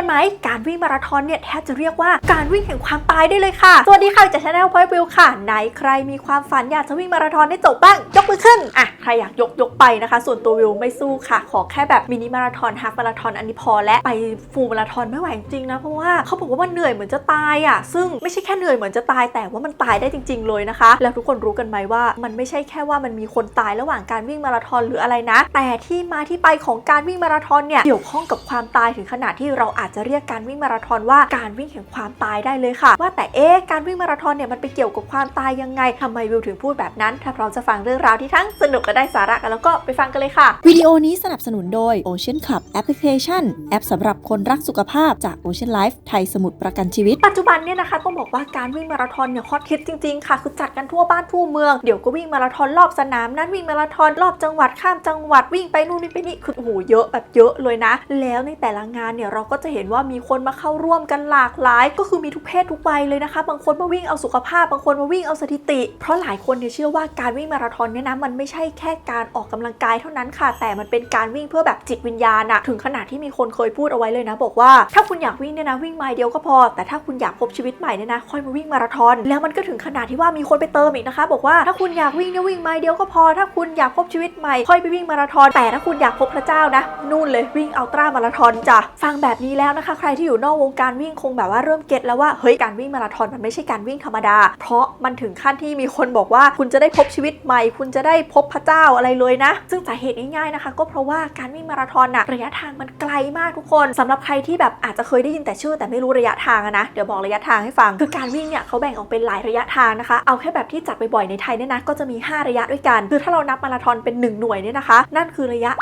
กันไหม การวิ่งมาราธอนเนี่ยแทบจะเรียกว่าการวิ่งแห่งความตายได้เลยค่ะ สวัสดีค่ะจากชาแนลพอยวิวค่ะ ไหนใครมีความฝันอยากจะวิ่งมาราธอนได้จบบ้าง ยกมือขึ้น อะ ใครอยากยกยกไปนะคะ ส่วนตัววิวไม่สู้ค่ะ ขอแค่แบบมินิมาราธอนฮาฟมาราธอนอันนี้พอและไปฟูลมาราธอนไม่ไหวจริงนะ เพราะว่าเขาบอกว่ามันเหนื่อยเหมือนจะตายอะ ซึ่งไม่ใช่แค่เหนื่อยเหมือนจะตาย แต่ว่ามันตายได้จริง ๆ เลยนะคะ แล้วทุกคนรู้กันไหมว่า มันไม่ใช่แค่ว่ามันมีคนตายระหว่างการวิ่งมาราธอนหรืออะไรนะ แต่ที่มาที่ไปของการวิ่งมาราธอนเนี่ยเกี่ยวข้องกับความตายถึงขนาดที่เราอาจจะเรียกการวิ่งมาราธอนว่าการวิ่งแห่งความตายได้เลยค่ะ ว่าแต่เอ๊ะการวิ่งมาราธอนเนี่ยมันไปเกี่ยวกับความตายยังไงทำไมวิวถึงพูดแบบนั้น ถ้าพร้อมจะฟังเรื่องราวที่ทั้งสนุกและได้สาระกันแล้วก็ไปฟังกันเลยค่ะ วิดีโอนี้สนับสนุนโดย Ocean Club Application แอปสำหรับคนรักสุขภาพจาก Ocean Life ไทยสมุทรประกันชีวิต ปัจจุบันเนี่ยนะคะต้องบอกว่าการวิ่งมาราธอนเนี่ยฮอตฮิตจริงๆค่ะคือจัดกันทั่วบ้านทั่วเมืองเดี๋ยวก็วิ่งมาราธอนรอบสนามนั้นวิ่งมาราธอนรอบจังหวัดข้ามจังหวัดวิ่งไปนู่นวิ่งไปนี่คือโอ้โหเยอะแบบเยอะเลยนะ แล้วในแต่ละงานเนี่ยเราก็จะเห็นว่ามีคนมาเข้าร่วมกันหลากหลาย ก็คือมีทุกเพศทุกวัยเลยนะคะ บางคนมาวิ่งเอาสุขภาพ บางคนมาวิ่งเอาสถิติ เพราะหลายคนเนี่ยเชื่อว่าการวิ่งมาราธอนเนี่ยนะมันไม่ใช่แค่การออกกำลังกายเท่านั้นค่ะ แต่มันเป็นการวิ่งเพื่อแบบจิตวิญญาณอะถึงขนาดที่มีคนเคยพูดเอาไว้เลยนะ บอกว่าถ้าคุณอยากวิ่งเนี่ยนะวิ่งไมล์เดียวก็พอ แต่ถ้าคุณอยากพบชีวิตใหม่เนี่ยนะค่อยมาวิ่งมาราธอนแล้วมันก็ถึงขนาดที่ว่ามีคนไปเติมอีกนะคะ บอกว่าถ้าคุณอยากวิ่งเนี่ยวิ่งไมล์เดียวก็พอ ถ้าคุณอยากพบชีวิตใหม่ค่อยไปวิ่งมาราธอนแต่ถ้าคุณอยากพบพระเจ้านะนู่นเลยวิ่งอัลตร้ามาราธอนจ้ะฟังแบบนี้แล้วนะคะ ใครที่อยู่นอกวงการวิ่งคงแบบว่าเริ่มเก็ตแล้วว่าเฮ้ยการวิ่งมาราธอนมันไม่ใช่การวิ่งธรรมดา เพราะมันถึงขั้นที่มีคนบอกว่าคุณจะได้พบชีวิตใหม่ คุณจะได้พบพระเจ้าอะไรเลยนะ ซึ่งสาเหตุง่ายๆนะคะ ก็เพราะว่าการวิ่งมาราธอนน่ะระยะทางมันไกลมากทุกคนสำหรับใครที่แบบอาจจะเคยได้ยินแต่ชื่อแต่ไม่รู้ระยะทางอะนะเดี๋ยวบอกระยะทางให้ฟังคือการวิ่งเนี่ยเขาแบ่งออกเป็นหลายระยะทางนะคะ เอาแค่แบบที่จัดบ่อยๆในไทยเนี่ยนะก็จะมี 5 ระยะด้วยกัน คือถ้าเรานับมาราธอนเป็น 1 หน่วยเนี่ยนะคะ นั่นคือระยะ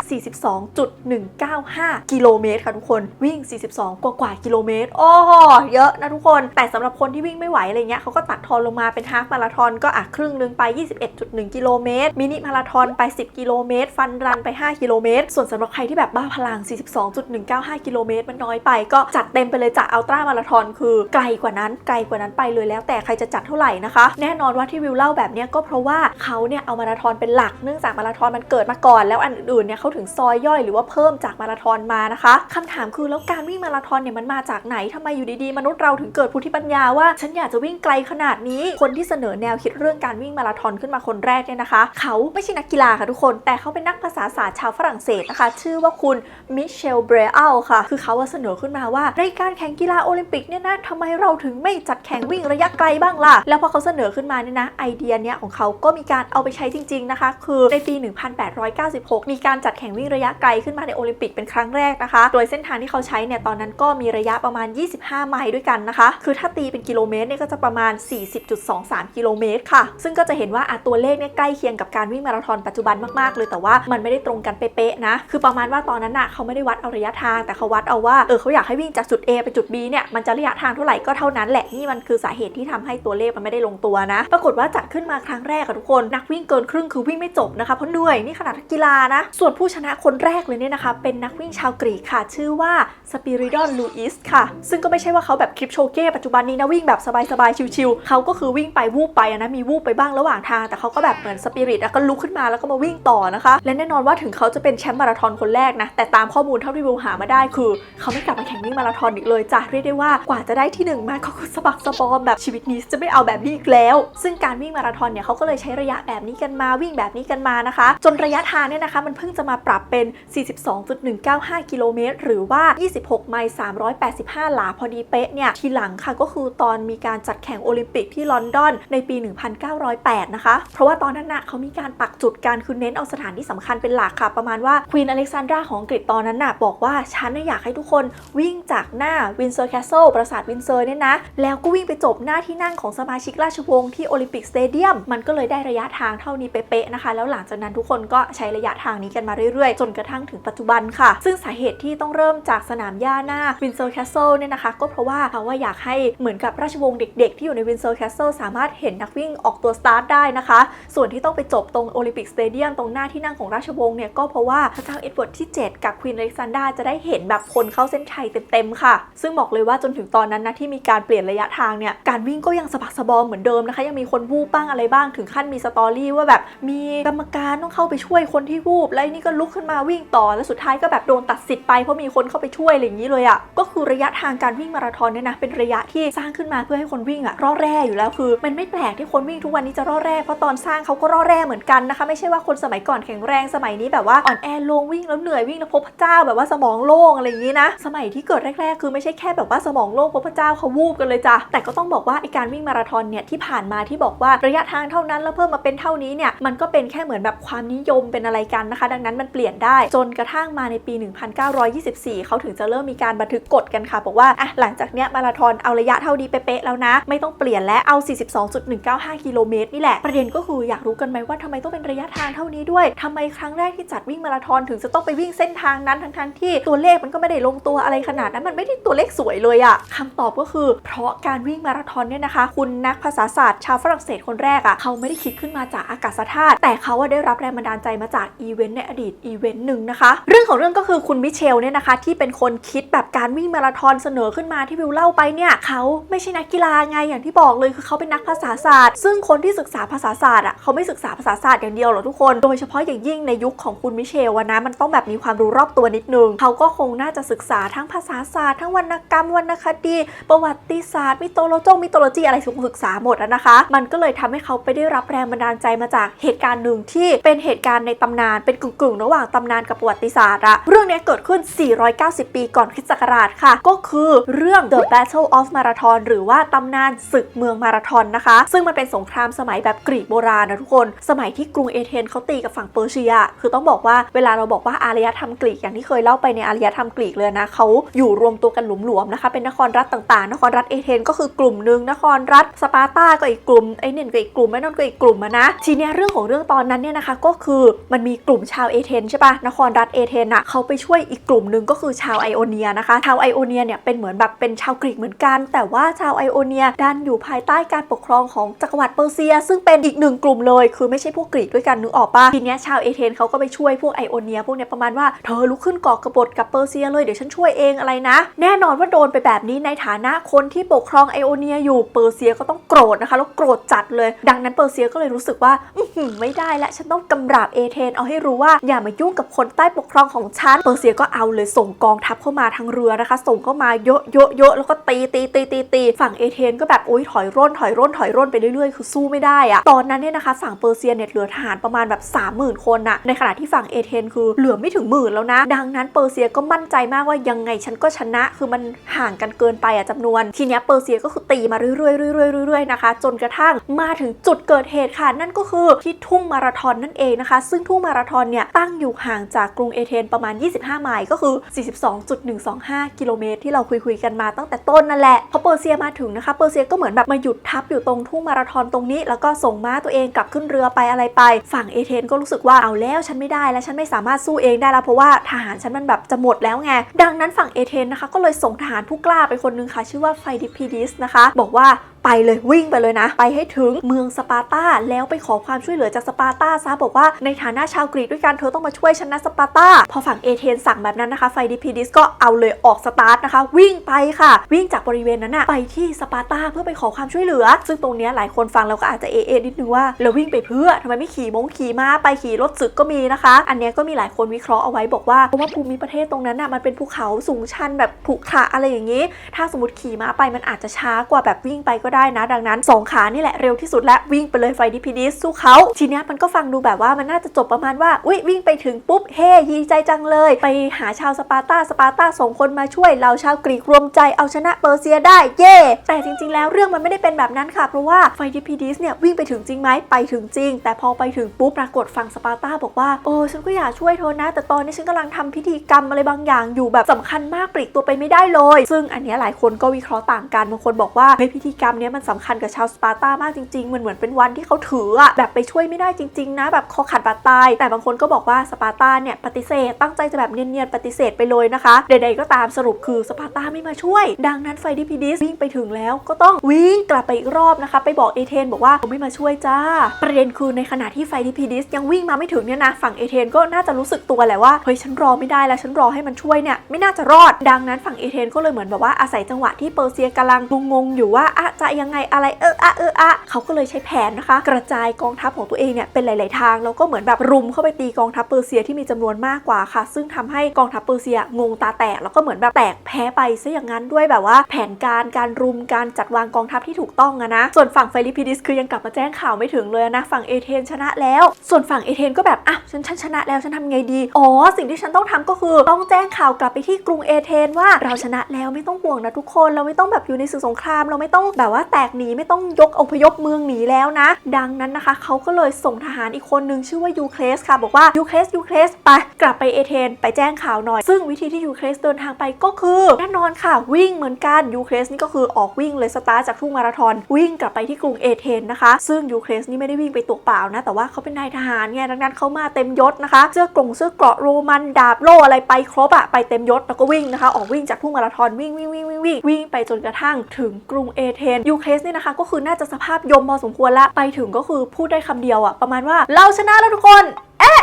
42.195 กิโลเมตรค่ะทุกคนวิ่ง 42กว่ากว่ากิโลเมตร โอ้โห เยอะนะทุกคน แต่สำหรับคนที่วิ่งไม่ไหวอะไรเงี้ยเขาก็ตัดทอนลงมาเป็นฮาฟมาราธอนก็อะครึ่งหนึงไป 21.1 กิโลเมตร มินิมาราธอนไป 10 กิโลเมตร ฟันรันไป 5 กิโลเมตร ส่วนสำหรับใครที่แบบบ้าพลัง 42.195 กิโลเมตรมันน้อยไป ก็จัดเต็มไปเลยจากอัลตร้ามาราธอนคือไกลกว่านั้น ไกลกว่านั้นไปเลยแล้วแต่ใครจะจัดเท่าไหร่นะคะ แน่นอนว่าที่วิวเล่าแบบเนี้ยก็เพราะว่าเขาเนี่ยเอามาราธอนเป็นหลัก เนื่องจากมาราธอนมันเกิดมาก่อน แล้วอันอื่นๆเนี่ยเขาถึงซอยย่อยหรือว่าเพิ่มจากมาราธอนมานะคะคำถามคือแล้วการวิ่งมาราธอนเนี่ยมันมาจากไหนทำไมอยู่ดีๆ มนุษย์เราถึงเกิดพุทธิปัญญาว่าฉันอยากจะวิ่งไกลขนาดนี้ คนที่เสนอแนวคิดเรื่องการวิ่งมาราธอนขึ้นมาคนแรกเนี่ยนะคะ เขาไม่ใช่นักกีฬาค่ะทุกคน แต่เขาเป็นนักภาษาศาสตร์ชาวฝรั่งเศสนะคะ ชื่อว่าคุณมิเชลเบรอัลค่ะ คือเขาว่าเสนอขึ้นมาว่าในการแข่งกีฬาโอลิมปิกเนี่ยนะทำไมเราถึงไม่จัดแข่งวิ่งระยะไกลบ้างล่ะ แล้วพอเขาเสนอขึ้นมาเนี่ยนะไอเดียเนี้ยของเขาก็มีการเอาไปใช้จริง ๆนะคะ คือในปี 1896 มีการจัดแข่งวิ่งระยะไกลขึ้นมาในโอลิมปิกเป็นครั้งแรกนะคะ โดยเส้นทางที่เขาใช้เนี่ยตอนนั้นก็มีระยะประมาณ 25 ไมล์ด้วยกันนะคะ คือถ้าตีเป็นกิโลเมตรเนี่ยก็จะประมาณ 40.23 กิโลเมตรค่ะ ซึ่งก็จะเห็นว่าอะตัวเลขเนี่ยใกล้เคียงกับการวิ่งมาราธอนปัจจุบันมากๆ เลยแต่ว่ามันไม่ได้ตรงกันเป๊ะๆนะ คือประมาณว่าตอนนั้นน่ะเขาไม่ได้วัดเอาระยะทาง แต่เขาวัดเอาว่าเออเขาอยากให้วิ่งจากจุด A ไปจุด B เนี่ยมันจะระยะทางเท่าไหร่ก็เท่านั้นแหละนี่มันคือสาเหตุที่ทำให้ตัวเลขมันไม่ได้ลงตัวนะ ปรากฏว่าจัดขึ้นมาครั้งแรกอะทุกคนนักวิ่งเกินครึ่งคือวิ่งไม่จบนะคะเพราะเหนื่อยนี่ขนาดกีฬานะ ส่วนผู้ชนะคนแรกเลยเนี่ยนะคะ เป็นนักวิ่งชาวกรีกค่ะ ชื่อว่าสปิริดอนลูอิสค่ะ ซึ่งก็ไม่ใช่ว่าเขาแบบคลิปโชเก้ปัจจุบันนี้นะวิ่งแบบสบายๆ ชิวๆเขาก็คือวิ่งไปวูบไปอะนะมีวูบไปบ้างระหว่างทาง แต่เขาก็แบบเหมือนสปิริตอะก็ลุกขึ้นมาแล้วก็มาวิ่งต่อนะคะ และแน่นอนว่าถึงเขาจะเป็นแชมป์มาราธอนคนแรกนะ แต่ตามข้อมูลเท่าที่วิวหามาได้คือ เขาไม่กลับมาแข่งวิ่งมาราธอนอีกเลยจ้ะเรียกได้ว่ากว่าจะได้ที่หนึ่งมาเขาก็สะบักสะบอมแบบชีวิตนี้จะไม่เอาแบบนี้อีกแล้ว ซึ่งการวิ่งมาราธอนเนี่ยเขาก็เลยใช้ระยะแบบนี้กันมาวิ่งแบบนี้กันมานะคะ จนระยะทางเนี่ยนะคะ มันเพิ่งจะมาปรับเป็น 42.195 กิโลเมตรหรือว่า 26ไมล์ 385 หลาพอดีเป๊ะเนี่ย ทีหลังค่ะก็คือตอนมีการจัดแข่งโอลิมปิกที่ลอนดอนในปี 1908 นะคะ เพราะว่าตอนนั้นน่ะเขามีการปักจุดการคือเน้นเอาสถานที่สำคัญเป็นหลักค่ะ ประมาณว่าควีนอเล็กซานดราของอังกฤษตอนนั้นน่ะบอกว่าฉันอยากให้ทุกคนวิ่งจากหน้าวินเซอร์แคสเซิลปราสาทวินเซอร์เนี่ยนะ แล้วก็วิ่งไปจบหน้าที่นั่งของสมาชิกราชวงศ์ที่โอลิมปิกสเตเดียมมันก็เลยได้ระยะทางเท่านี้เป๊ะๆนะคะ แล้วหลังจากนั้นทุกคนก็ใช้ระยะทางนี้กันมาเรื่อยๆ จนกระทั่งถึงปัจจุบันค่ะ ซึ่งสาเหตุที่ต้องเริ่มจากสนามหญ้าหน้าวินเซอร์แคสเซิลเนี่ยนะคะ ก็เพราะว่าเขาว่าอยากให้เหมือนกับราชวงศ์เด็ก ๆ ที่อยู่ในวินเซอร์แคสเซิลสามารถเห็นนักวิ่งออกตัวสตาร์ทได้นะคะ ส่วนที่ต้องไปจบตรงโอลิมปิกสเตเดียมตรงหน้าที่นั่งของราชวงศ์เนี่ยก็เพราะว่าพระเจ้าเอ็ดเวิร์ดที่ 7 กับควีนอเล็กซานดราจะได้เห็นแบบคนเข้าเส้นชัยเต็มๆค่ะ ซึ่งบอกเลยว่าจนถึงตอนนั้นนะที่มีการเปลี่ยนระยะทางเนี่ยการวิ่งก็ยังสะบักสะบอมเหมือนเดิมนะคะ ยังมีคนวูบบ้างอะไรบ้างถึงขั้นมีสตอรี่ว่าแบบมีกรรมการต้องเข้าไปช่วยคนที่วูบแล้วนี่ก็ลุกขึ้นมาวิ่งต่อแล้วสุดท้ายก็แบบโดนตัดสิทธิ์ไปเพราะมีคนเข้าไปช่วยอะไรอย่างนี้เลยอะก็คือระยะทางการวิ่งมาราธอนเนี่ยนะเป็นระยะที่สร้างขึ้นมาเพื่อให้คนวิ่งอะร่อแร่อยู่แล้วคือ มันไม่แปลกที่คนวิ่งทุกวันนี้จะร่อแร่เพราะตอนสร้างเขาก็ร่อแร่เหมือนกันนะคะ ไม่ใช่ว่าคนสมัยก่อนแข็งแรงสมัยนี้แบบว่าอ่อนแอลงวิ่งแล้วเหนื่อยวิ่งแล้วพบพระเจ้าแบบว่าสมองโล่งอะไรอย่างนี้นะสมัยที่เกิดแรกๆ คือไม่ใช่แค่แบบว่าสมองโล่งพบพระเจ้าเขาวูบกันเลยจ้ะแต่ก็ต้องบอกว่าไอการวิ่งมาราธอนเนี่ยที่ผ่านมาที่บอกว่าระยะทางเท่านั้นแล้วเพิ่มมาเป็นเท่านี้เนี่ยมันก็เป็นแค่เหมือนแบบความนิยมเป็นอะไรกันนะคะ ดังนั้นมันเปลี่ยนได้จนกระทั่งมาในปี 1924 เขาถึงจะเริ่มมีการบันทึกกฎกันค่ะบอกว่าอะหลังจากเนี้ยมาราธอนเอาระยะเท่านี้เป๊ะๆแล้วนะ ไม่ต้องเปลี่ยนและเอา 42.195 กิโลเมตรนี่แหละ ประเด็นก็คืออยากรู้กันไหมว่าทำไมต้องเป็นระยะทางเท่านี้ด้วยทำไมครั้งแรกที่จัดวิ่งมาราธอนถึงจะต้องไปวิ่งเส้นทางนั้นทั้งๆที่ตัวเลขมันก็ไม่ได้ลงตัวอะไรขนาดนั้นมันไม่ได้ตัวเลขสวยเลยอะคำตอบก็คือ เพราะการวิ่งมาราธอนเนี่ยนะคะ คุณนักภาษาศาสตร์ชาวฝรั่งเศสคนแรกอะเขาไม่ได้คิดขึ้นมาจากอากาศธาตุแต่เขาว่าได้รับแรงบันดาลใจมาจากอีเวนต์ในอดีตอีเวนต์หนึ่งนะคะ เรื่องของเรื่องก็คือคุณมิเชลเนี่ยนะคะที่เป็นคนคิดแบบการวิ่งมาราธอนเสนอขึ้นมาที่วิวเล่าไปเนี่ยเขาไม่ใช่นักกีฬาไงอย่างที่บอกเลยคือเขาเป็นนักภาษาศาสตร์ ซึ่งคนที่ศึกษาภาษาศาสตร์อะเขาไม่ศึกษาภาษาศาสตร์อย่างเดียวหรอกทุกคน โดยเฉพาะอย่างยิ่งในยุคของคุณมิเชลอะนะมันต้องแบบมีความรู้รอบตัวนิดนึงเขาก็คงน่าจะศึกษาทั้งภาษาศาสตร์ทั้งวรรณกรรมวรรณคดี ประวัติศาสตร์มิโตโลจงมิโตโลจีอะไรศึกษาหมดนะคะ มันก็เลยทำให้เขาไปได้รับแรงบันดาลใจมาจากเหตุการณ์หนึ่งที่เป็นเหตุการณ์ในตำนานเป็นกึ่งๆ ระหว่างตำนานกับประวัติศาสตร์อะเรื่องนี้เกิดขึ้น 490 ปีก่อนคริสต์ศักราชค่ะ ก็คือเรื่อง The Battle of Marathon หรือว่าตำนานศึกเมืองมาราธอนนะคะ ซึ่งมันเป็นสงครามสมัยแบบกรีกโบราณนะทุกคน สมัยที่กรุงเอเธนเขาตีกับฝั่งเปอร์เซีย คือต้องบอกว่าเวลาเราบอกว่าอารยธรรมกรีกอย่างที่เคยเล่าไปในอารยธรรมกรีกเลยนะเขาอยู่รวมตัวกันหลวมๆนะคะ เป็นนครรัฐต่างๆ นครรัฐเอเธนก็คือกลุ่มหนึ่งนครรัฐสปาร์ตาก็อีกกลุ่มไอเนนก็อีกกลุ่มไอ้นนก็อีกกลุ่มนะทีเนี้ยเรื่องของเรื่องตอนนั้นเนี่ยนะคะก็คือมันมีกลุ่มชาวเอเธนใช่ปะนครรัฐเอเธนอะเขาไปช่วยอีกกลุ่มหนึ่งก็คือชาวไอโอเนียนะคะ ชาวไอโอเนียเนี่ยเป็นเหมือนแบบเป็นชาวกรีกเหมือนกัน แต่ว่าชาวไอโอเนียดันอยู่ภายใต้การปกครองของจักรวรรดิเปอร์เซีย ซึ่งเป็นอีกหนึ่งกลุ่มเลย คือไม่ใช่พวกกรีกด้วยกันนึกออกปะทีเนี้ยชาวเอเธนเขาก็ไปช่วยพวกไอโอเนียพวกเนี้ยประมาณว่าเธอลุกขึ้นก่อกบฏกับเปอร์เซียเลยเดี๋ยวฉันช่วยเองอะไรนะ แน่นอนว่าโดนไปแบบนี้ในฐานะคนที่ปกครองไอโอเนียอยู่เปอร์เซียก็ต้องโกรธนะคะแล้วโกรธจัดเลย ดังนั้นเปอร์เซียก็เลยรู้สึกว่าไม่ได้และฉันต้องกำราบเอเธนเอาให้รู้ว่าอย่ามายุ่งกับคนใต้ปกครองของฉันเปอร์เซียก็เอาเลยส่งกองทัพเข้ามาทางเรือนะคะ ส่งเข้ามาเยอะเยอะเยอะแล้วก็ตีตีตีตีตีฝั่งเอเธนก็แบบโอ้ยถอยร่นถอยร่นถอยร่นไปเรื่อยๆ คือสู้ไม่ได้อะตอนนั้นเนี่ยนะคะฝั่งเปอร์เซียเนี่ยเหลือทหารประมาณแบบ 30,000 คนน่ะในขณะที่ฝั่งเอเธนคือเหลือไม่ถึงหมื่นแล้วนะ ดังนั้นเปอร์เซียก็มั่นใจมากว่ายังไงฉันก็ชนะ คือมันห่างกันเกินไปอะจำนวน ทีเนี้ยเปอร์เซียก็คือตีมาเรื่อยๆเรื่อยๆเรื่อยๆนะคะ จนกระทั่งมาถึงจุดเกิดเหตุค่ะ นั่นก็คือที่ทุ่งมาราธอนนั่นเองนะคะ ซึ่งทุ่งมาราธอนเนี่ยตั้งอยู่ห่างจากกรุงเอเธนประมาณ 25 ไมล์ก็คือ42.125 กิโลเมตรที่เราคุยๆกันมาตั้งแต่ต้นนั่นแหละพอเปอร์เซียมาถึงนะคะเปอร์เซียก็เหมือนแบบมาหยุดทับอยู่ตรงทุ่งมาราธอนตรงนี้ แล้วก็ส่งม้าตัวเองกลับขึ้นเรือไปอะไรไป ฝั่งเอเธนก็รู้สึกว่าเอาแล้วฉันไม่ได้แล้วฉันไม่สามารถสู้เองได้แล้วเพราะว่าทหารฉันมันแบบจะหมดแล้วไงดังนั้นฝั่งเอเธนนะคะก็เลยส่งทหารผู้กล้าไปคนนึงค่ะชื่อว่าไฟดิพีดิสนะคะ บอกว่า ไปเลยวิ่งไปเลยนะ ไปให้ถึงเมืองสปาร์ตาแล้วไปขอความช่วยเหลือจากสปาร์ตาซะบอกว่าในฐานะชาวกรีกด้วยกันเธอต้องมาช่วยฉันะสปาร์ตาพอฝั่งเอเธนสั่งแบบนั้นนะคะไฟดิพีดิสก็เอาเลยออกสตาร์ทนะคะ วิ่งไปค่ะ วิ่งจากบริเวณนั้นนะไปที่สปาร์ตาเพื่อไปขอความช่วยเหลือ ซึ่งตรงนี้หลายคนฟังแล้วก็อาจจะเอเอนิดนึงว่าแล้ววิ่งไปเพื่อทำไมไม่ขี่มงขี่ม้าไปขี่รถศึกก็มีนะคะ อันนี้ก็มีหลายคนวิเคราะห์เอาไว้บอกว่าเพราะว่าภูมิประเทศตรงนั้นน่ะมันเป็นภูเขาสูงชันแบบผุขระอะไรอย่างนี้ ถ้าสมมติขี่ม้าไปมันอาจจะช้ากว่าแบบวิ่งไปก็ได้ได้นะ ดังนั้นสองขานี่แหละเร็วที่สุดและวิ่งไปเลยไฟดิพีดิสสู้เขาทีเนี้ยมันก็ฟังดูแบบว่ามันน่าจะจบประมาณว่าอุ้ยวิ่งไปถึงปุ๊บเฮ้ดีใจจังเลย ไปหาชาวสปาร์ตาสปาร์ตาส่งคนมาช่วยเราชาวกรีกรวมใจเอาชนะเปอร์เซียได้เย่แต่จริงๆ แล้วเรื่องมันไม่ได้เป็นแบบนั้นค่ะ เพราะว่าไฟดิพีดิสเนี่ยวิ่งไปถึงจริงไหมไปถึงจริง แต่พอไปถึงปุ๊บปรากฏฝั่งสปาร์ตาบอกว่าโอ้ฉันก็อยากช่วยเธอนะ แต่ตอนนี้ฉันกำลังทำพิธีกรรมอะไรบางอย่างอยู่แบบสำคัญมากปลีกตัวไปไม่ได้เลย ซึ่งอันนี้หลายคนก็วิเคราะห์ต่างกันบางคนบอกว่าเฮ้ยพิธีกรรมเนี้ยมันสำคัญกับชาวสปาร์ตามากจริงๆมันเหมือนเป็นวันที่เขาถืออะแบบไปช่วยไม่ได้จริง ๆ นะ แบบคอขาดบาดตาย แต่บางคนก็บอกว่าสปาร์ตาเนี่ยปฏิเสธ ตั้งใจจะแบบเนียนๆปฏิเสธไปเลยนะคะใดๆก็ตามสรุปคือสปาร์ตาไม่มาช่วย ดังนั้นไฟดิพีดิสวิ่งไปถึงแล้วก็ต้องวิ่งกลับไปอีกรอบนะคะไปบอกเอเธนบอกว่าเขาไม่มาช่วยจ้า ประเด็นคือในขณะที่ไฟดิพีดิสยังวิ่งมาไม่ถึงเนี่ยนะฝั่งเอเธนก็น่าจะรู้สึกตัวแหละว่าเฮ้ยฉันรอไม่ได้แล้วฉันรอให้มันช่วยเนี่ยไม่น่าจะรอด ดังนั้นฝั่งเอเธนก็เลยเหมือนแบบว่าอาศัยจังหวะที่เปอร์เซียกำลังงงๆอยู่ว่าอะจะยังไงอะไรเอออะเอออะเขาก็เลยใช้แผนนะคะ กระจายกองทัพของตัวเองเนี่ยเป็นหลาย ๆ ทางแล้วก็เหมือนแบบรุมเข้าไปตีกองทัพเปอร์เซียที่มีจำนวนมากกว่าค่ะ ซึ่งทำให้กองทัพเปอร์เซียงงตาแตกแล้วก็เหมือนแบบแตกแพ้ไปซะอย่างนั้นด้วยแบบว่า แผนการการรุมการจัดวางกองทัพที่ถูกต้องอะนะ ส่วนฝั่งฟิลิปปินส์คือยังกลับมาแจ้งข่าวไม่ถึงเลยนะ ฝั่งเอเธนชนะแล้ว ส่วนฝั่งเอเธนก็แบบอะฉันฉันชนะแล้วฉันทำไงดี อ๋อ สิ่งที่ฉันต้องทำก็คือต้องแจ้งข่าวกลับไปที่กรุงเอเธนว่าเราชนะแล้วไม่ต้องห่วงนะทุกคน เราไม่ต้องแบบอยู่ในศึกสงครามเราไม่ต้องแบบว่าแตกหนีไม่ต้องยกอพยพเมืองหนีแล้วนะ ดังนั้นนะคะเขาก็เลยส่งทหารอีกคนนึงชื่อว่ายูเคลสค่ะ บอกว่ายูเคลสยูเคลสไปกลับไปเอเธนไปแจ้งข่าวหน่อย ซึ่งวิธีที่ยูเคลสเดินทางไปก็คือแน่นอนค่ะ วิ่งเหมือนกันยูเคลสนี่ก็คือออกวิ่งเลยสตาร์จากทุ่งมาราธอนวิ่งกลับไปที่กรุงเอเธนนะคะ ซึ่งยูเคลสนี่ไม่ได้วิ่งไปตัวเปล่านะ แต่ว่าเขาเป็นนายทหารไงดังนั้นเขามาเต็มยศนะคะเสื้อกรงเสื้อเกราะโรมันดาบโล่อะไรไปครบอะไปเต็มยศแล้วก็วิ่งนะคะ ออกวิ่งจากทุ่งมาราธอนวิ่งวิ่งวิ่งวิ่งวิ่งไปจนกระทั่งถึงกรุงเอเธนยูเครสนี่ยนะคะ ก็คือน่าจะสภาพยมพอสมควรละไปถึงก็คือพูดได้คำเดียวอะประมาณว่าเราชนะแล้วทุกคน เอ๊ะ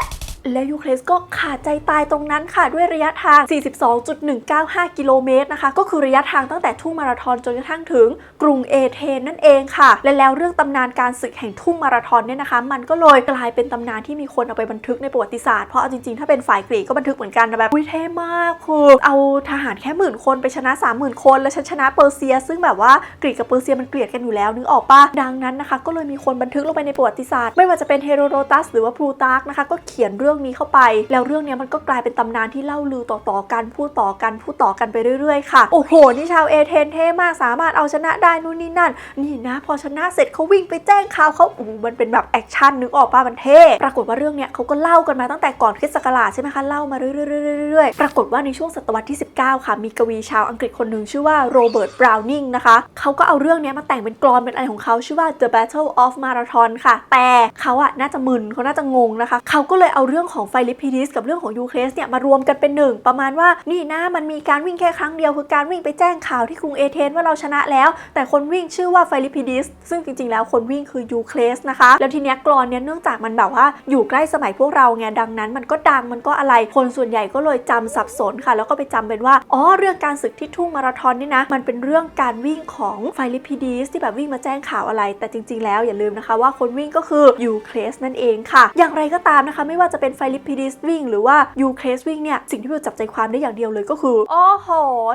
แล้วยูเครสก็ขาดใจตายตรงนั้นค่ะ ด้วยระยะทาง 42.195 กิโลเมตรนะคะ ก็คือระยะทางตั้งแต่ทุ่งมาราธอนจนกระทั่งถึงกรุงเอเธนนั่นเองค่ะ และแล้วเรื่องตำนานการศึกแห่งทุ่งมาราธอนเนี่ยนะคะ มันก็เลยกลายเป็นตำนานที่มีคนเอาไปบันทึกในประวัติศาสตร์เพราะเอาจริงๆ ถ้าเป็นฝ่ายกรีกก็บันทึกเหมือนกันนะแบบวิเท่มากคือเอาทหารแค่หมื่นคนไปชนะ 30,000 คน แล้วฉันชนะเปอร์เซีย ซึ่งแบบว่ากรีกกับเปอร์เซียมันเกลียดกันอยู่แล้วนึกออกปะดังนั้นนะคะ ก็เลยมีคนบันทึกลงไปในประวัติศาสตร์ ไม่ว่าจะเป็นเฮโรโดตัสหรือว่าพลูตาร์กนะคะก็เขียนเรื่องื่องนี้เข้าไป แล้วเรื่องนี้มันก็กลายเป็นตำนานที่เล่าลือต่อๆกันพูดต่อกันพูดต่อกันไปเรื่อยๆค่ะ โอ้โห นี่ชาวเอเธนเท่มากสามารถเอาชนะได้นู่นนี่นั่น นี่นะ พอชนะเสร็จเขาวิ่งไปแจ้งข่าวเขาโอ้มันเป็นแบบแอคชั่นนึกออกป่ะมันเท่ปรากฏว่าเรื่องเนี้ยเขาก็เล่ากันมาตั้งแต่ก่อนคริสต์ศักราชใช่ไหมคะเล่ามาเรื่อยๆๆๆๆปรากฏว่าในช่วงศตวรรษที่ 19 ค่ะ มีกวีชาวอังกฤษคนหนึ่งชื่อว่าโรเบิร์ตบราวนิงนะคะเขาก็เอาเรื่องเนี้ยมาแต่งเป็นกลอนเป็นอะไรของเขาชื่อว่า The Battle of Marathon ค่ะ แต่เขาอะน่าจะมึนเขาน่าจะงงนะคะเขาก็เลยเอาเรื่องื่องของไฟลิปปิดิสกับเรื่องของยูเครสเนี่ยมารวมกันเป็นหนึ่งประมาณว่านี่นะมันมีการวิ่งแค่ครั้งเดียวคือการวิ่งไปแจ้งข่าวที่กรุงเอเธนว่าเราชนะแล้ว แต่คนวิ่งชื่อว่าไฟลิปปิดิสซึ่งจริงๆ แล้วคนวิ่งคือยูเครสนะคะ แล้วทีเนี้ยกรอนเนี้ยเนื่องจากมันแบบว่าอยู่ใกล้สมัยพวกเราไงดังนั้น มันก็ดังมันก็อะไรคนส่วนใหญ่ก็เลยจำสับสนค่ะ แล้วก็ไปจำเป็นว่าอ๋อเรื่องการศึกที่ทุ่งมาราธอนนี่นะมันเป็นเรื่องการวิ่งของไฟลิปปิดิสที่แบบวิ่งมาแจ้งข่าวอะไร แต่จริง ๆ แล้วอย่าลืมนะคะว่าคนวิ่งก็คือยูเครสนั่นเองค่ะ อย่างไรก็ตามนะคะไม่ว่าจะเป็นไฟลิปปิดิสวิ่งหรือว่ายูเครสวิ่งเนี่ยสิ่งที่วิวจับใจความได้อย่างเดียวเลยก็คือโอ้โห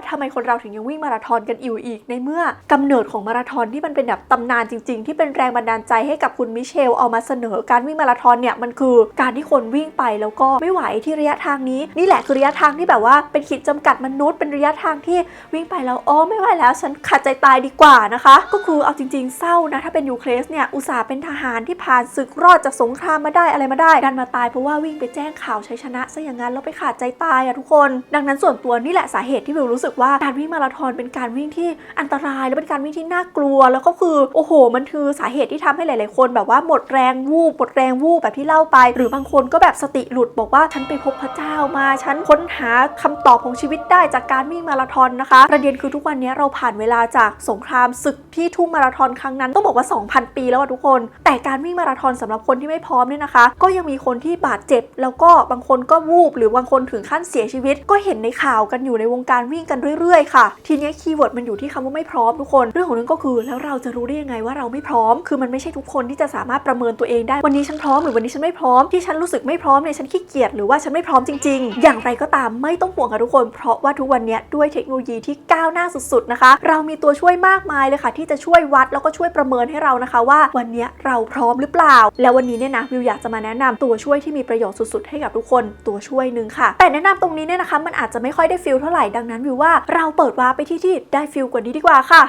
ทำไมคนเราถึงยังวิ่งมาราธอนกันอยู่อีก ในเมื่อกำเนิดของมาราธอนที่มันเป็นแบบตำนานจริง ๆ ที่เป็นแรงบันดาลใจให้กับคุณมิเชลเอามาเสนอการวิ่งมาราธอนเนี่ยมันคือการที่คนวิ่งไปแล้วก็ไม่ไหวที่ระยะทางนี้นี่แหละคือระยะทางที่แบบว่าเป็นขีดจำกัดมนุษย์เป็นระยะทางที่วิ่งไปแล้วอ๋อไม่ไหวแล้วฉันขาดใจตายดีกว่านะคะ ก็คือเอาจริง ๆ เศร้านะถ้าเป็นยูเครสเนี่ยอุตส่าห์เป็นทหารที่ผ่านศึกรอดจากสงครามมาได้อะไรมาได้ดันมาตายเพราะว่าวิ่งไปแจ้งข่าวชัยชนะซะอย่างนั้นแล้วไปขาดใจตายอะทุกคน ดังนั้นส่วนตัวนี่แหละสาเหตุที่วิวรู้สึกว่าการวิ่งมาราธอนเป็นการวิ่งที่อันตรายและเป็นการวิ่งที่น่ากลัว แล้วก็คือโอ้โห มันคือสาเหตุที่ทำให้หลาย ๆ คน แบบว่าหมดแรงวูบหมดแรงวูบแบบที่เล่าไป หรือบางคนก็แบบสติหลุดบอกว่าฉันไปพบพระเจ้ามาฉันค้นหาคำตอบของชีวิตได้จากการวิ่งมาราธอนนะคะ ประเด็นคือทุกวันนี้เราผ่านเวลาจากสงครามศึกที่ทุ่งมาราธอนครั้งนั้นต้องบอกว่า 2,000 ปีแล้วอะทุกคน แต่การวิ่งมาราธอนสำหรับคนที่ไม่พร้อมเนี่ยนะคะ ก็ยังมีคนที่บาดเจ็บ แล้วก็บางคนก็วูบ หรือบางคนถึงขั้นเสียชีวิต ก็เห็นในข่าวกันอยู่ในวงการวิ่งกันเรื่อยๆค่ะ ทีนี้คีย์เวิร์ดมันอยู่ที่คำว่าไม่พร้อมทุกคน เรื่องของเรื่องก็คือ แล้วเราจะรู้ได้ยังไงว่าเราไม่พร้อม คือมันไม่ใช่ทุกคนที่จะสามารถประเมินตัวเองได้ วันนี้ฉันพร้อมหรือวันนี้ฉันไม่พร้อม ที่ฉันรู้สึกไม่พร้อมเนี่ยฉันขี้เกียจหรือว่าฉันไม่พร้อมจริง ๆ อย่างไรก็ตามไม่ต้องห่วงค่ะทุกคน เพราะว่าทุกวันนี้ด้วยเทคโนโลยีที่ก้าวหน้าสุดๆนะคะ เรามีตัวช่วยมากมายเลยค่ะ ที่จะช่วยวัดแล้วก็ช่วยประเมินให้เรานะคะ ว่าวันนี้เราพร้อมหรือเปล่า แล้ววันนี้เนี่ยนะวิวอยากจะมาแนะนำตัวช่วยที่มีประโยชน์สุด ๆ ให้กับทุกคนตัวช่วยหนึ่งค่ะ แต่แนะนำตรงนี้เนี่ยนะคะ มันอาจจะไม่ค่อยได้ฟิลเท่าไหร่ดังนั้นวิวว่าเราเปิดวาร์ปไปที่ที่ได้ฟิลกว่านี้ดีกว่าค่ะ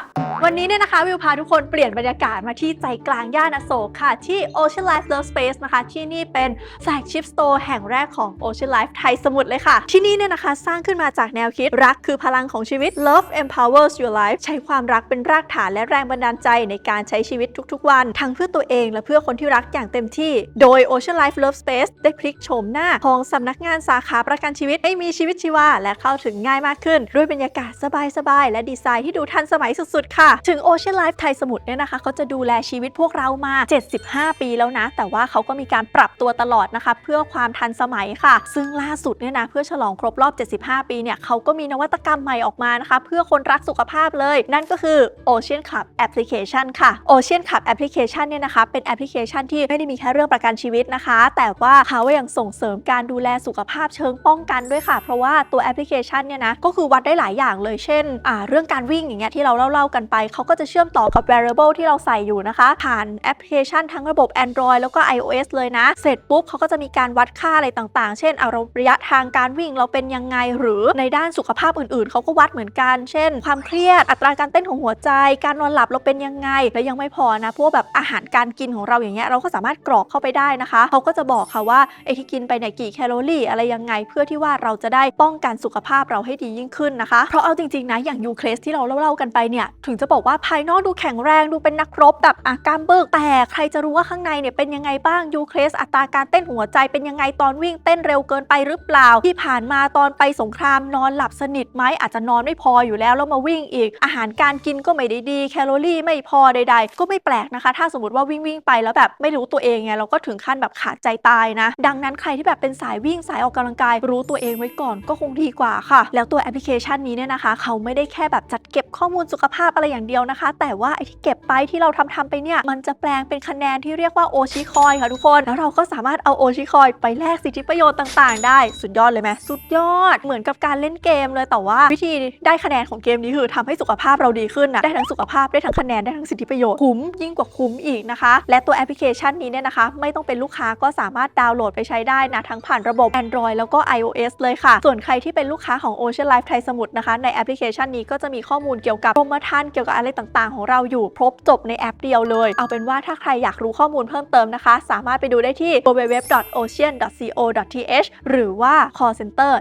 วันนี้เนี่ยนะคะวิวพาทุกคนเปลี่ยนบรรยากาศมาที่ใจกลางย่านอโศกค่ะ ที่ Ocean Life Love Space นะคะ ที่นี่เป็นแฟลกชิพสโตร์แห่งแรกของ Ocean Life ไทยสมุทรเลยค่ะ ที่นี่เนี่ยนะคะสร้างขึ้นมาจากแนวคิดรักคือพลังของชีวิต Love empowers your life ใช้ความรักเป็นรากฐานและแรงบันดาลใจในการใช้ชีวิตทุกๆ วัน ทั้งเพื่อตัวเองและเพื่อคนที่รักอย่างเต็มที่ โดย Ocean Life Love Space ได้พลิกโฉมหน้าของสำนักงานสาขาประกันชีวิตให้มีชีวิตชีวาและเข้าถึงง่ายมากขึ้น ด้วยบรรยากาศสบายๆ และดีไซน์ที่ดูทันสมัยสุดๆ ค่ะ ถึง Ocean Life ไทยสมุทรเนี่ยนะคะเขาจะดูแลชีวิตพวกเรามา 75 ปีแล้วนะ แต่ว่าเขาก็มีการปรับตัวตลอดนะคะ เพื่อความทันสมัยค่ะ ซึ่งล่าสุดเนี่ยนะเพื่อฉลองครบรอบ 75 ปีเนี่ยเขาก็มีนวัตกรรมใหม่ออกมานะคะ เพื่อคนรักสุขภาพเลย นั่นก็คือ Ocean Club Application ค่ะ Ocean Club Application เนี่ยนะคะเป็นแอปพลิเคชันที่ไม่ได้มีแค่เรื่องประกันชีวิตนะคะ แต่ว่าเขายังส่งเสริมการดูแลสุขภาพเชิงป้องกันด้วยค่ะ เพราะว่าตัวแอปพลิเคชันเนี่ยนะก็คือวัดได้หลายอย่างเลยเช่นอ่าเรื่องการวิ่งอย่างเงี้ยที่เราเล่าๆกันไปเขาก็จะเชื่อมต่อกับ wearable ที่เราใส่อยู่นะคะ ผ่านแอปพลิเคชันทั้งระบบ Android แล้วก็ iOS เลยนะ เสร็จปุ๊บเขาก็จะมีการวัดค่าอะไรต่างๆ เช่นเอาราระยะทางการวิ่งเราเป็นยังไงหรือในด้านสุขภาพอื่นๆ เขาก็วัดเหมือนกัน เช่น ความเครียดอัตราการเต้นของหัวใจ การนอนหลับเราเป็นยังไง และยังไม่พอนะพวกแบบอาหารการกินของเราอย่างเงี้ยเราก็สามารถกรอกเข้าไปได้นะคะเขาก็จะบอกค่ะว่าไอ้ที่กินไปเนี่ยกี่แคลอรี่อะไรยังไง เพื่อที่ว่าเราจะได้ป้องกันสุขภาพเราให้ดียิ่งขึ้นนะคะ เพราะเอาจริงๆนะอย่างยูเครสที่เราเล่าๆกันไปเนี่ยถึงจะบอกว่าภายนอกดูแข็งแรงดูเป็นนักรบแบบอากล้ามบึกแต่ใครจะรู้ว่าข้างในเนี่ยเป็นยังไงบ้างยูเครสอัตราการเต้นหัวใจเป็นยังไงตอนวิ่งเต้นเร็วเกินไปหรือเปล่า ที่ผ่านมาตอนไปสงครามนอนหลับสนิทไหมอาจจะนอนไม่พออยู่แล้วแล้วมาวิ่งอีก อาหารการกินก็ไม่ได้ดีแคลอรี่ไม่พอใด ๆ ก็ไม่แปลกนะคะ ถ้าสมมติว่าวิ่งวิ่งไปแล้วแบบไม่รู้ตัวเองไงเราก็ถึงขั้นแบบขาดใจตายนะดังนั้นใครที่แบบเป็นสายวิ่งสายออกกำลังกาย รู้ตัวเองไว้ก่อนก็คงดีกว่าค่ะ แล้วตัวแอปพลิเคชันนี้เนี่ยนะคะ เขาไม่ได้แค่แบบจัดเก็บข้อมูลสุขภาพอะไรอย่างเดียวนะคะ แต่ว่าไอที่เก็บไปที่เราทำทำไปเนี่ยมันจะแปลงเป็นคะแนนที่เรียกว่าโอชิคอยค่ะทุกคนแล้วเราก็สามารถเอาโอชิคอยไปแลกสิทธิประโยชน์ต่างๆ ได้สุดยอดเลยไหมสุดยอดเหมือนกับการเล่นเกมเลยแต่ว่าวิธีได้คะแนนของเกมนี้คือทำให้สุขภาพเราดีขึ้นนะได้ทั้งสุขภาพได้ทั้งคะแนนได้ทั้งสิทธิประโยชน์คุ้มยิ่งกว่าคุ้มอีกนะคะ และตัวแอปพลิเคชันนี้เนี่ยนะคะ ไม่ต้องเป็นลูกค้าก็สามารถดาวน์โหลดไปใช้ได้นะทั้งผ่านระบบ Android แล้วก็ iOS เลยค่ะ ส่วนใครที่เป็นลูกค้าของ Ocean Life ไทยสมุทรนะคะ ในแอปพลิเคชันนี้ก็จะมีข้อมูลเกี่ยวกับกรมธรรม์เกี่ยวกับอะไรต่างๆ ของเราอยู่ครบจบในแอปเดียวเลย เอาเป็นว่าถ้าใครอยากรู้ข้อมูลเพิ่มเติมนะคะ สามารถไปดูได้ที่ www.ocean.co.th หรือว่า call center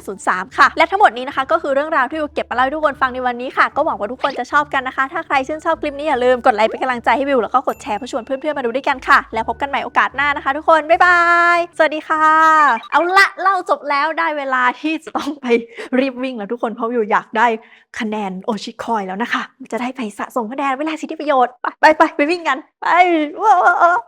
1503 ค่ะ และทั้งหมดนี้นะคะก็คือเรื่องราวที่วิวเก็บมาเล่าให้ทุกคนฟังในวันนี้ค่ะ ก็หวังว่าทุกคนจะชอบกันนะคะ ถ้าใครชื่นชอบคลิปนี้อย่าลืมกดไลค์เป็นกำลังใจให้วิวแล้วก็กดแชร์เพื่อชวนเพื่อนๆมาดูด้วยกันค่ะ แล้วพบกันใหม่โอกาสหน้านะคะ ทุกคนบ๊ายบายสวัสดีค่ะ เอาละเล่าจบแล้วได้เวลาที่จะต้องไปรีบวิ่งแล้วทุกคนเพราะวิวอยากได้คะแนนโอชิคอยแล้วนะคะ จะได้ไปสะสมคะแนนเวลาสิทธิประโยชน์ ไปไปไปไปวิ่งกัน ไปว้าว